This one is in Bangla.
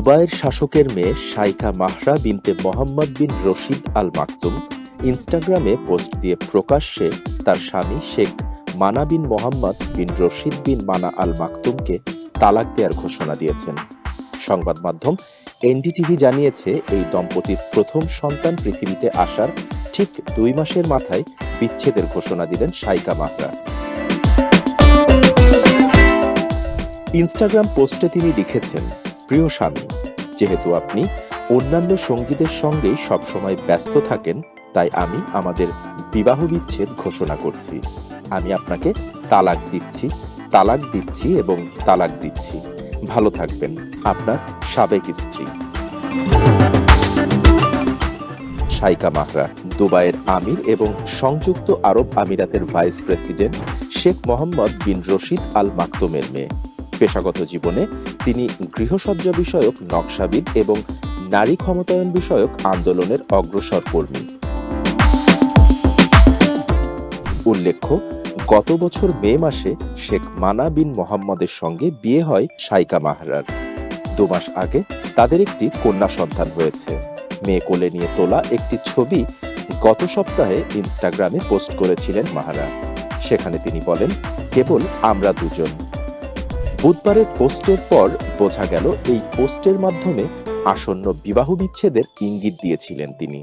দুবাইয়ের শাসকের মেয়ে শাইখা মাহরা বিনতে মোহাম্মদ বিন রশিদ আল মাকতুম ইনস্টাগ্রামে পোস্ট দিয়ে প্রকাশ্যে তার স্বামী শেখ মানা বিন মোহাম্মদ বিন রশিদ বিন মানা আল মাকতুমকে তালাক দেওয়ার ঘোষণা দিয়েছেন। সংবাদ মাধ্যম এনডিটিভি জানিয়েছে, এই দম্পতির প্রথম সন্তান পৃথিবীতে আসার ঠিক দুই মাসের মাথায় বিচ্ছেদের ঘোষণা দিলেন শাইকা মাহরা। ইনস্টাগ্রাম পোস্টে তিনি লিখেছেন প্রিয় স্বামী, যেহেতু আপনি অন্যান্য সঙ্গীদের সঙ্গেই সবসময় ব্যস্ত থাকেন, তাই আমি আমাদের বিবাহ বিচ্ছেদ ঘোষণা করছি। আমি আপনাকে তালাক দিচ্ছি তালাক দিচ্ছি এবং তালাক দিচ্ছি। ভালো থাকবেন, আপনার সাবেক স্ত্রী। শাইকা মাহরা, দুবাইয়ের আমির এবং সংযুক্ত আরব আমিরাতের vice president Sheikh Mohammed bin Rashid আল মাকতুমের মেয়ে। পেশাগত জীবনে তিনি গৃহসজ্জা বিষয়ক, নকশাবিদ এবং নারী ক্ষমতায়ন বিষয়ক আন্দোলনের অগ্রসর কর্মী। উল্লেখ্য, গত বছর মে মাসে শেখ মানা বিন মোহাম্মদের সঙ্গে বিয়ে হয় শাইকা মাহরার। দু মাস আগে তাদের একটি কন্যা সন্তান হয়েছে। মেয়ে কোলে নিয়ে তোলা একটি ছবি গত সপ্তাহে ইনস্টাগ্রামে পোস্ট করেছিলেন মাহারা সেখানে তিনি বলেন, কেবল আমরা দুজন। বুধবারের পোস্টের পর বোঝা গেল এই পোস্টের মাধ্যমে আসন্ন বিবাহ বিচ্ছেদের ইঙ্গিত দিয়েছিলেন তিনি।